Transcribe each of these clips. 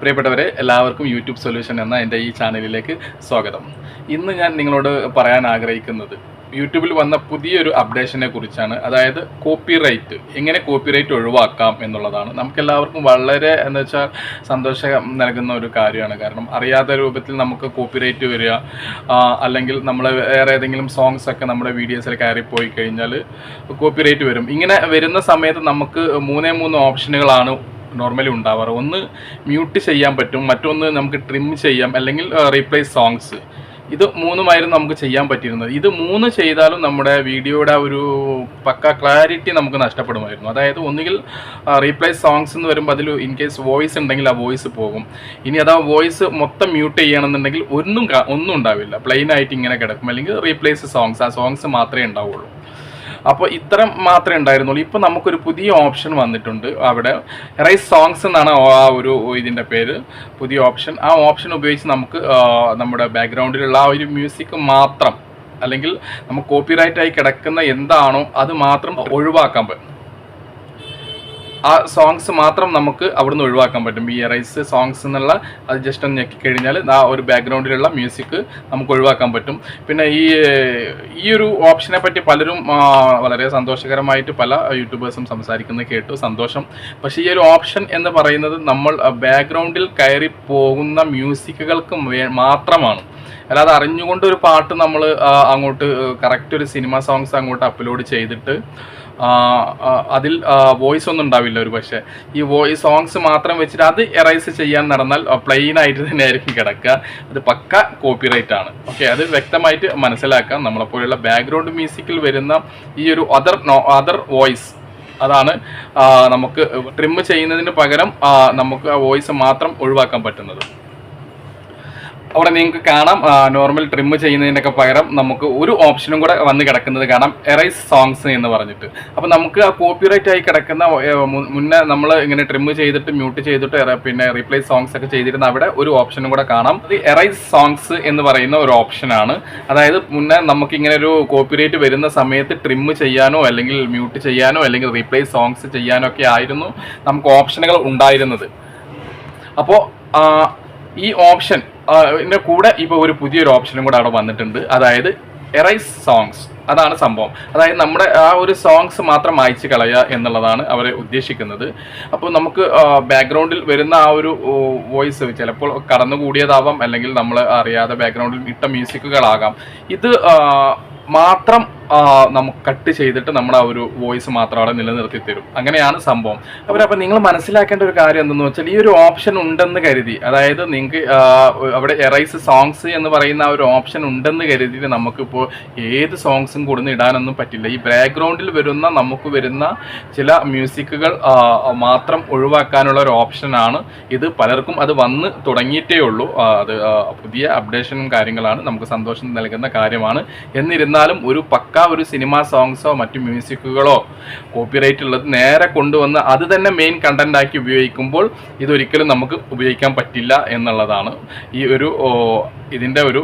പ്രിയപ്പെട്ടവരെ എല്ലാവർക്കും YouTube solution എന്ന എന്റെ ഈ ചാനലിലേക്ക് സ്വാഗതം. ഇന്ന് ഞാൻ നിങ്ങളോട് പറയാൻ ആഗ്രഹിക്കുന്നത് യൂട്യൂബിൽ വന്ന പുതിയൊരു അപ്ഡേഷനെ കുറിച്ചാണ്. അതായത് കോപ്പിറൈറ്റ് എങ്ങനെ കോപ്പിറൈറ്റ് ഒഴിവാക്കാം എന്നുള്ളതാണ്. നമുക്കെല്ലാവർക്കും വളരെ എന്താ വെച്ചാൽ സന്തോഷം നൽകുന്ന ഒരു കാര്യമാണ്. കാരണം അറിയാത്ത രൂപത്തിൽ നമുക്ക് കോപ്പിറൈറ്റ് വരിക അല്ലെങ്കിൽ നമ്മൾ വേറെ ഏതെങ്കിലും സോങ്സ് ഒക്കെ നമ്മുടെ വീഡിയോസിൽ കയറിപ്പോയി പോയി കഴിഞ്ഞാൽ കോപ്പിറൈറ്റ് വരും. ഇങ്ങനെ വരുന്ന സമയത്ത് നമുക്ക് മൂന്നേ മൂന്ന് ഓപ്ഷനുകളാണ് നോർമലി ഉണ്ടാവാറ്. ഒന്ന് മ്യൂട്ട് ചെയ്യാൻ പറ്റും മറ്റൊന്ന് നമുക്ക് ട്രിം ചെയ്യാം അല്ലെങ്കിൽ റീപ്ലേസ് സോങ്സ് ഇത് മൂന്നുമായിരുന്നു നമുക്ക് ചെയ്യാൻ പറ്റിയിരുന്നത്. ഇത് മൂന്ന് ചെയ്താലും നമ്മുടെ വീഡിയോയുടെ ഒരു പക്ക ക്ലാരിറ്റി നമുക്ക് നഷ്ടപ്പെടുമായിരുന്നു. അതായത് ഒന്നുകിൽ റീപ്ലേസ് സോങ്സ് എന്ന് വരുമ്പോൾ അതിൽ ഇൻ കേസ് വോയിസ് ഉണ്ടെങ്കിൽ ആ വോയിസ് പോകും. ഇനി അതാ വോയിസ് മൊത്തം മ്യൂട്ട് ചെയ്യണമെന്നുണ്ടെങ്കിൽ ഒന്നും ഒന്നും ഉണ്ടാവില്ല. പ്ലെയിൻ ആയിട്ട് ഇങ്ങനെ കിടക്കും. അല്ലെങ്കിൽ റീപ്ലേസ് സോങ്സ് ആ സോങ്സ് മാത്രമേ ഉണ്ടാവുള്ളൂ. അപ്പോൾ ഇത്തരം മാത്രമേ ഉണ്ടായിരുന്നുള്ളൂ. ഇപ്പോൾ നമുക്കൊരു പുതിയ ഓപ്ഷൻ വന്നിട്ടുണ്ട് അവിടെ. റൈസ് സോങ്സ് എന്നാണ് ആ ഒരു ഇതിന്റെ പേര്. പുതിയ ഓപ്ഷൻ. ആ ഓപ്ഷൻ ഉപയോഗിച്ച് നമുക്ക് നമ്മുടെ ബാക്ക്ഗ്രൗണ്ടിലുള്ള ആ ഒരു മ്യൂസിക് മാത്രം അല്ലെങ്കിൽ നമുക്ക് കോപ്പിറൈറ്റ് ആയി കിടക്കുന്ന എന്താണോ അത് മാത്രം ഒഴിവാക്കാൻ പറ്റും. ആ സോങ്സ് മാത്രം നമുക്ക് അവിടുന്ന് ഒഴിവാക്കാൻ പറ്റും. ഈ എറൈസ് സോങ്സ് എന്നുള്ള അത് ജസ്റ്റ് ഒന്ന് ഞെക്കി കഴിഞ്ഞാൽ ആ ഒരു ബാക്ക്ഗ്രൗണ്ടിലുള്ള മ്യൂസിക് നമുക്ക് ഒഴിവാക്കാൻ പറ്റും. പിന്നെ ഈ ഈ ഒരു ഓപ്ഷനെ പറ്റി പലരും വളരെ സന്തോഷകരമായിട്ട് പല യൂട്യൂബേഴ്സും സംസാരിക്കുന്നത് കേട്ടു. സന്തോഷം. പക്ഷേ ഈ ഒരു ഓപ്ഷൻ എന്ന് പറയുന്നത് നമ്മൾ ബാക്ക്ഗ്രൗണ്ടിൽ കയറി പോകുന്ന മ്യൂസിക്കുകൾക്ക് മാത്രമാണ്. അല്ലാതെ അറിഞ്ഞുകൊണ്ട് ഒരു പാട്ട് നമ്മൾ അങ്ങോട്ട് കറക്റ്റ് ഒരു സിനിമ സോങ്സ് അങ്ങോട്ട് അപ്ലോഡ് ചെയ്തിട്ട് അതിൽ വോയിസ് ഒന്നും ഉണ്ടാവില്ല ഒരു പക്ഷേ. ഈ വോയിസ് സോങ്സ് മാത്രം വെച്ചിട്ട് അത് എറൈസ് ചെയ്യാൻ നടന്നാൽ പ്ലെയിൻ ആയിട്ട് തന്നെ ആയിരിക്കും കിടക്കുക. അത് പക്ക കോപ്പിറൈറ്റ് ആണ്. ഓക്കെ അത് വ്യക്തമായിട്ട് മനസ്സിലാക്കാം നമ്മളെപ്പോലുള്ള ബാക്ക്ഗ്രൗണ്ട് മ്യൂസിക്കിൽ വരുന്ന ഈ ഒരു അതർ അതർ വോയിസ് അതാണ് നമുക്ക് ട്രിം ചെയ്യുന്നതിന് പകരം നമുക്ക് ആ വോയിസ് മാത്രം ഒഴിവാക്കാൻ പറ്റുന്നത്. അവിടെ നിങ്ങൾക്ക് കാണാം നോർമൽ ട്രിം ചെയ്യുന്നതിനൊക്കെ പകരം നമുക്ക് ഒരു ഓപ്ഷനും കൂടെ വന്ന് കിടക്കുന്നത് കാണാം എറൈസ് സോങ്സ് എന്ന് പറഞ്ഞിട്ട്. അപ്പോൾ നമുക്ക് ആ കോപ്പിറൈറ്റ് ആയി കിടക്കുന്ന മുന്നേ നമ്മൾ ഇങ്ങനെ ട്രിം ചെയ്തിട്ട് മ്യൂട്ട് ചെയ്തിട്ട് പിന്നെ റീപ്ലേസ് സോങ്സ് ഒക്കെ ചെയ്തിരുന്ന അവിടെ ഒരു ഓപ്ഷനും കൂടെ കാണാം. എറൈസ് സോങ്സ് എന്ന് പറയുന്ന ഒരു ഓപ്ഷനാണ് അതായത് മുന്നേ നമുക്ക് ഇങ്ങനെ ഒരു കോപ്പിറൈറ്റ് വരുന്ന സമയത്ത് ട്രിം ചെയ്യാനോ അല്ലെങ്കിൽ മ്യൂട്ട് ചെയ്യാനോ അല്ലെങ്കിൽ റീപ്ലേസ് സോങ്സ് ചെയ്യാനോ ഒക്കെ ആയിരുന്നു നമുക്ക് ഓപ്ഷനുകൾ ഉണ്ടായിരുന്നത്. അപ്പോൾ ഈ ഓപ്ഷൻ ഇതിന്റെ കൂടെ ഇപ്പോൾ ഒരു പുതിയൊരു ഓപ്ഷനും കൂടെ അവിടെ വന്നിട്ടുണ്ട്. അതായത് എറൈസ് സോങ്സ് അതാണ് സംഭവം. അതായത് നമ്മുടെ ആ ഒരു സോങ്സ് മാത്രം അയച്ചു കളയുക എന്നുള്ളതാണ് അവർ ഉദ്ദേശിക്കുന്നത്. അപ്പോൾ നമുക്ക് ബാക്ക്ഗ്രൗണ്ടിൽ വരുന്ന ആ ഒരു വോയിസ് ചിലപ്പോൾ കടന്നുകൂടിയതാവാം അല്ലെങ്കിൽ നമ്മൾ അറിയാതെ ബാക്ക്ഗ്രൗണ്ടിൽ ഇട്ട മ്യൂസിക്കുകളാകാം ഇത് മാത്രം നമുക്ക് കട്ട് ചെയ്തിട്ട് നമ്മുടെ ആ ഒരു വോയിസ് മാത്രം അവിടെ നിലനിർത്തി തരും. അങ്ങനെയാണ് സംഭവം. അവരപ്പോൾ നിങ്ങൾ മനസ്സിലാക്കേണ്ട ഒരു കാര്യം എന്തെന്ന് വെച്ചാൽ ഈ ഒരു ഓപ്ഷൻ ഉണ്ടെന്ന് കരുതി അതായത് നിങ്ങൾക്ക് അവിടെ എറൈസ് സോങ്സ് എന്ന് പറയുന്ന ആ ഒരു ഓപ്ഷൻ ഉണ്ടെന്ന് കരുതിയിട്ട് നമുക്കിപ്പോൾ ഏത് സോങ്സും കൂടുന്ന ഇടാനൊന്നും പറ്റില്ല. ഈ ബാക്ക്ഗ്രൗണ്ടിൽ വരുന്ന നമുക്ക് വരുന്ന ചില മ്യൂസിക്കുകൾ മാത്രം ഒഴിവാക്കാനുള്ള ഒരു ഓപ്ഷനാണ് ഇത് പലർക്കും അത് വന്ന് തുടങ്ങിയിട്ടേ ഉള്ളൂ. അത് പുതിയ അപ്ഡേഷനും കാര്യങ്ങളാണ്. നമുക്ക് സന്തോഷം നൽകുന്ന കാര്യമാണ്. എന്നിരുന്നാലും ഒരു പക്ക ഒരു സിനിമ സോങ്സോ മറ്റു മ്യൂസിക്കുകളോ കോപ്പിറൈറ്റ് ഉള്ളത് നേരെ കൊണ്ടുവന്ന് അത് തന്നെ മെയിൻ കണ്ടന്റ് ആക്കി ഉപയോഗിക്കുമ്പോൾ ഇതൊരിക്കലും നമുക്ക് ഉപയോഗിക്കാൻ പറ്റില്ല എന്നുള്ളതാണ് ഈ ഒരു ഇതിന്റെ ഒരു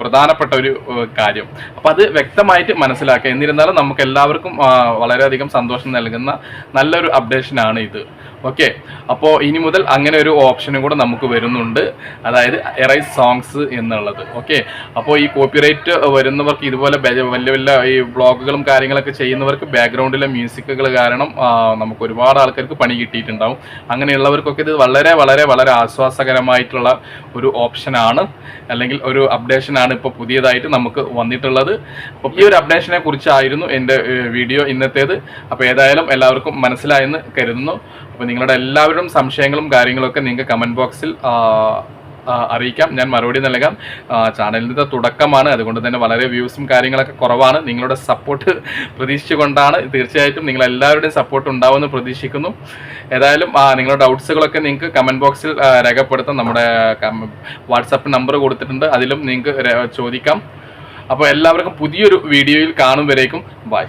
പ്രധാനപ്പെട്ട ഒരു കാര്യം. അപ്പോൾ അത് വ്യക്തമായിട്ട് മനസ്സിലാക്കുക. എന്നിരുന്നാലും നമുക്ക് എല്ലാവർക്കും ആ, വളരെയധികം സന്തോഷം നൽകുന്ന നല്ലൊരു അപ്ഡേഷനാണ് ഇത്. ഓക്കെ അപ്പോൾ ഇനി മുതൽ അങ്ങനെ ഒരു ഓപ്ഷനും കൂടെ നമുക്ക് വരുന്നുണ്ട്. അതായത് എറൈസ് സോങ്സ് എന്നുള്ളത്. ഓക്കെ അപ്പോൾ ഈ കോപ്പിറൈറ്റ് വരുന്നവർക്ക് ഇതുപോലെ വലിയ വലിയ ഈ ബ്ലോഗുകളും കാര്യങ്ങളൊക്കെ ചെയ്യുന്നവർക്ക് ബാക്ക്ഗ്രൗണ്ടിലെ മ്യൂസിക്കുകൾ കാരണം നമുക്ക് ഒരുപാട് ആൾക്കാർക്ക് പണി കിട്ടിയിട്ടുണ്ടാവും. അങ്ങനെയുള്ളവർക്കൊക്കെ ഇത് വളരെ വളരെ വളരെ ആശ്വാസകരമായിട്ടുള്ള ഒരു ഓപ്ഷനാണ് അല്ലെങ്കിൽ ഒരു അപ്ഡേഷനാണ് ഇപ്പോൾ പുതിയതായിട്ട് നമുക്ക് വന്നിട്ടുള്ളത്. അപ്പോൾ ഈ ഒരു അപ്ഡേഷനെ കുറിച്ചായിരുന്നു എന്റെ വീഡിയോ ഇന്നത്തേത്. അപ്പോൾ ഏതായാലും എല്ലാവർക്കും മനസ്സിലായെന്ന് കരുതുന്നു. അപ്പോൾ നിങ്ങളുടെ എല്ലാവരും സംശയങ്ങളും കാര്യങ്ങളൊക്കെ നിങ്ങൾക്ക് കമന്റ് ബോക്സിൽ അറിയിക്കാം. ഞാൻ മറുപടി നൽകാം. ചാനലിന്റെ തുടക്കമാണ്. അതുകൊണ്ട് തന്നെ വളരെ വ്യൂസും കാര്യങ്ങളൊക്കെ കുറവാണ്. നിങ്ങളുടെ സപ്പോർട്ട് പ്രതീക്ഷിച്ചുകൊണ്ടാണ്. തീർച്ചയായിട്ടും നിങ്ങൾ എല്ലാവരുടെയും സപ്പോർട്ട് ഉണ്ടാവുമെന്ന് പ്രതീക്ഷിക്കുന്നു. ഏതായാലും നിങ്ങളുടെ ഡൗട്ട്സുകളൊക്കെ നിങ്ങൾക്ക് കമന്റ് ബോക്സിൽ രേഖപ്പെടുത്താം. നമ്മുടെ വാട്സപ്പ് നമ്പർ കൊടുത്തിട്ടുണ്ട്. അതിലും നിങ്ങൾക്ക് ചോദിക്കാം. അപ്പോൾ എല്ലാവർക്കും പുതിയൊരു വീഡിയോയിൽ കാണും വരേക്കും. ബൈ